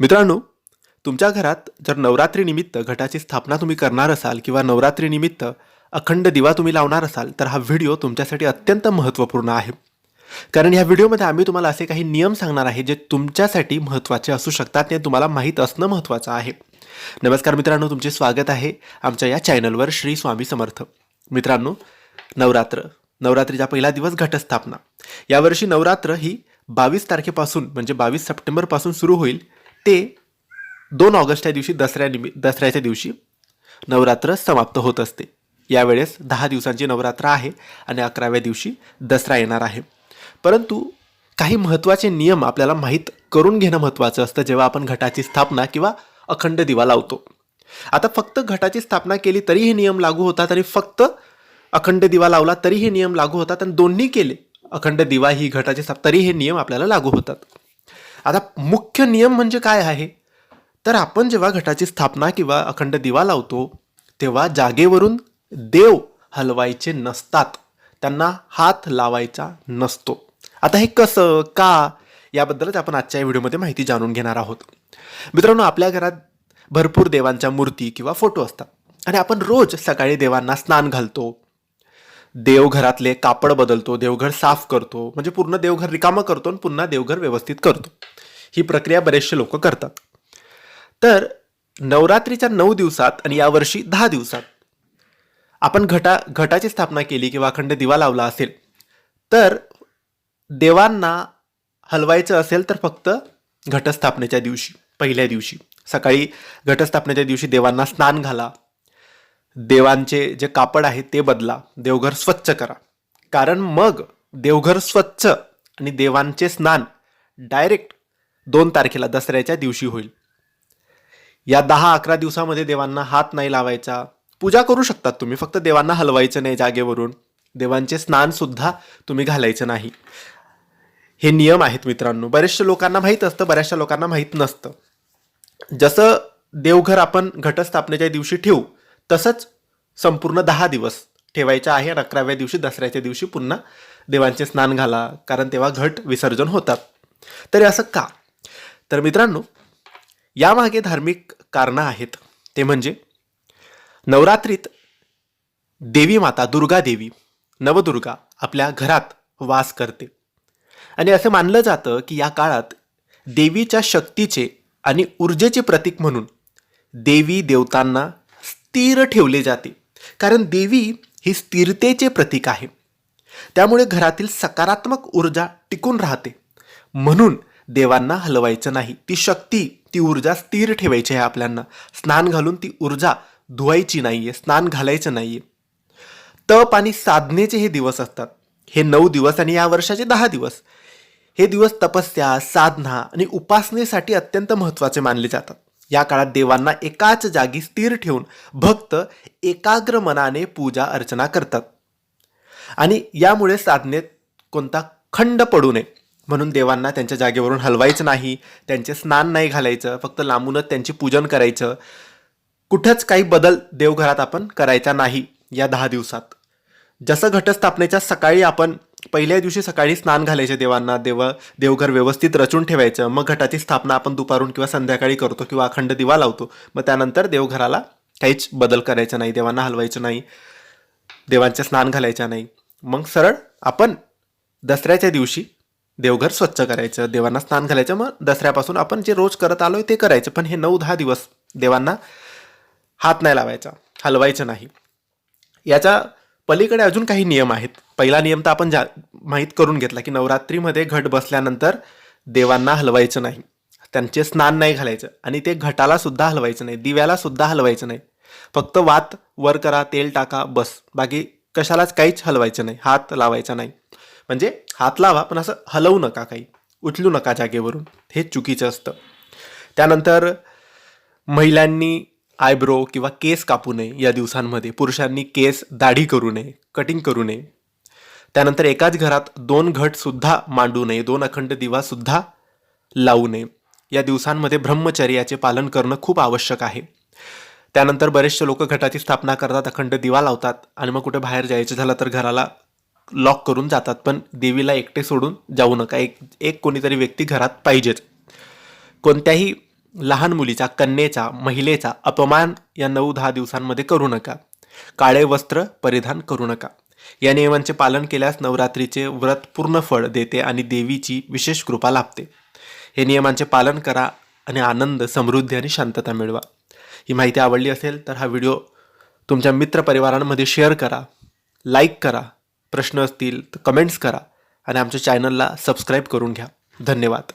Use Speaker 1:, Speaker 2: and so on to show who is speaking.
Speaker 1: मित्रांनो तुमच्या घरात जर नवरात्रीनिमित्त घटाची स्थापना तुम्ही करणार असाल किंवा नवरात्रीनिमित्त अखंड दिवा तुम्ही लावणार असाल तर हा व्हिडिओ तुमच्यासाठी अत्यंत महत्त्वपूर्ण आहे. कारण ह्या व्हिडिओमध्ये आम्ही तुम्हाला असे काही नियम सांगणार आहे जे तुमच्यासाठी महत्त्वाचे असू शकतात ते तुम्हाला माहीत असणं महत्त्वाचं आहे. नमस्कार मित्रांनो तुमचे स्वागत आहे आमच्या या चॅनलवर श्री स्वामी समर्थ. मित्रांनो नवरात्र नवरात्रीचा पहिला दिवस घटस्थापना. यावर्षी नवरात्र ही बावीस तारखेपासून म्हणजे बावीस सप्टेंबरपासून सुरू होईल. ते दोन ऑगस्ट या दिवशी दसऱ्यानिमि दसऱ्याच्या दिवशी नवरात्र समाप्त होत असते. यावेळेस दहा दिवसांची नवरात्र आहे आणि अकराव्या दिवशी दसरा येणार आहे. परंतु काही महत्त्वाचे नियम आपल्याला माहीत करून घेणं महत्त्वाचं असतं जेव्हा आपण घटाची स्थापना किंवा अखंड दिवा लावतो. आता फक्त घटाची स्थापना केली तरी हे नियम लागू होतात आणि फक्त अखंड दिवा लावला तरी हे नियम लागू होतात आणि दोन्ही केले अखंड दिवा ही घटाची स्थापना तरी हे नियम आपल्याला लागू होतात. आता मुख्य नियम म्हणजे काय आहे? तर आपण जेव्हा घटाची स्थापना किंवा अखंड दिवा लावतो तेव्हा जागेवरून देव हलवायचे नसतात. त्यांना हात लावायचा नसतो. आता हे कसं का याबद्दलच आपण आजच्या या व्हिडिओमध्ये माहिती जाणून घेणार आहोत. मित्रांनो आपल्या घरात भरपूर देवांच्या मूर्ती किंवा फोटो असतात. आणि आपण रोज सकाळी देवांना स्नान घालतो. देवघरातले कापड बदलतो देवघर साफ करतो म्हणजे पूर्ण देवघर रिकामं करतो आणि पुन्हा देवघर व्यवस्थित करतो. ही प्रक्रिया बरेचसे लोक करतात. तर नवरात्रीच्या नऊ दिवसात आणि यावर्षी दहा दिवसात आपण घटा घटाची स्थापना केली किंवा अखंड दिवा लावला असेल तर देवांना हलवायचं असेल तर फक्त घटस्थापनेच्या दिवशी पहिल्या दिवशी. सकाळी घटस्थापनेच्या दिवशी देवांना स्नान घाला देवांचे जे कापड आहे ते बदला देवघर स्वच्छ करा. कारण मग देवघर स्वच्छ आणि देवांचे स्नान डायरेक्ट दोन तारखेला दसऱ्याच्या दिवशी होईल. या दहा अकरा दिवसामध्ये देवांना हात नाही लावायचा. पूजा करू शकतात तुम्ही फक्त देवांना हलवायचं नाही जागेवरून. देवांचे स्नानसुद्धा तुम्ही घालायचं नाही. हे नियम आहेत मित्रांनो. बऱ्याचशा लोकांना माहीत असतं बऱ्याचशा लोकांना माहीत नसतं. जसं देवघर आपण घटस्थापनेच्या दिवशी ठेवू तसंच संपूर्ण दहा दिवस ठेवायच्या आहे. आणि अकराव्या दिवशी दसऱ्याच्या दिवशी पुन्हा देवांचे स्नान घाला. कारण तेव्हा घट विसर्जन होतात. तरी असं का? तर मित्रांनो यामागे धार्मिक कारणं आहेत. ते म्हणजे नवरात्रीत देवी माता दुर्गा देवी नवदुर्गा आपल्या घरात वास करते. आणि असं मानलं जातं की या काळात देवीच्या शक्तीचे आणि ऊर्जेचे प्रतीक म्हणून देवी देवतांना स्थिर ठेवले जाते. कारण देवी ही स्थिरतेचे प्रतीक आहे. त्यामुळे घरातील सकारात्मक ऊर्जा टिकून राहते. म्हणून देवांना हलवायचं नाही. ती शक्ती ती ऊर्जा स्थिर ठेवायची आहे आपल्याला स्नान घालून ती ऊर्जा धुवायची नाहीये स्नान घालायचं नाहीये. तप आणि साधनेचे हे दिवस असतात. हे नऊ दिवस आणि या वर्षाचे दहा दिवस. हे दिवस तपस्या साधना आणि उपासनेसाठी अत्यंत महत्त्वाचे मानले जातात. या काळात देवांना एकाच जागी स्थिर ठेवून भक्त एकाग्र मनाने पूजा अर्चना करतात. आणि यामुळे साधनेत कोणता खंड पडू नये. म्हणून देवांना त्यांच्या जागेवरून हलवायचं नाही त्यांचे स्नान नाही घालायचं फक्त लांबूनच त्यांची पूजन करायचं. कुठंच काही बदल देवघरात आपण करायचा नाही या दहा दिवसात. जसं घटस्थापनेच्या सकाळी आपण पहिल्या दिवशी सकाळी स्नान घालायचे देवांना देव देवघर व्यवस्थित रचून ठेवायचं. मग घटाची स्थापना आपण दुपारून किंवा संध्याकाळी करतो किंवा अखंड दिवा लावतो. मग त्यानंतर देवघराला काहीच बदल करायचा नाही देवांना हलवायचं नाही देवांचे स्नान घालायचं नाही. मग सरळ आपण दसऱ्याच्या दिवशी देवघर स्वच्छ करायचं देवांना स्नान घालायचं. मग दसऱ्यापासून आपण जे रोज करत आलो ते करायचं. पण हे नऊ दहा दिवस देवांना हात नाही लावायचा हलवायचं नाही. याचा पलीकडे अजून काही नियम आहेत. पहिला नियम तर आपण जा माहीत करून घेतला की नवरात्रीमध्ये घट बसल्यानंतर देवांना हलवायचं नाही. त्यांचे स्नान नाही घालायचं आणि ते घटाला सुद्धा हलवायचं नाही दिव्याला सुद्धा हलवायचं नाही. फक्त वात वर करा तेल टाका बस. बाकी कशालाच काहीच हलवायचं नाही हात लावायचा नाही. म्हणजे हात लावा पण असं हलवू नका काही. उचलू नका जागेवरून. हे चुकीचं असतं. त्यानंतर महिलांनी आयब्रो किंवा केस कापू नये या दिवसांमध्ये. पुरुषांनी केस दाढी करू नये कटिंग करू नये. त्यानंतर एकाच घरात दोन घटसुद्धा मांडू नये दोन अखंड दिवासुद्धा लावू नये. या दिवसांमध्ये ब्रह्मचर्याचे पालन करणं खूप आवश्यक आहे. त्यानंतर बरेचसे लोक घटाची स्थापना करतात अखंड दिवा लावतात आणि मग कुठे बाहेर जायचं झालं तर घराला लॉक करून जातात. पण देवीला एकटे सोडून जाऊ नका. एक एक कोणीतरी व्यक्ती घरात पाहिजेच. कोणत्याही लहान मुलीचा कन्येचा महिलेचा अपमान या नऊ दहा दिवसांमध्ये करू नका. काळे वस्त्र परिधान करू नका. या नियमांचे पालन केल्यास नवरात्रीचे व्रत पूर्ण फळ देते आणि देवीची विशेष कृपा लाभते. हे नियमांचे पालन करा आणि आनंद समृद्धी आणि शांतता मिळवा. ही माहिती आवडली असेल तर हा व्हिडिओ तुमच्या मित्रपरिवारांमध्ये शेअर करा लाईक करा प्रश्न असतील तर कमेंट्स करा आणि आमच्या चॅनलला सबस्क्राईब करून घ्या. धन्यवाद.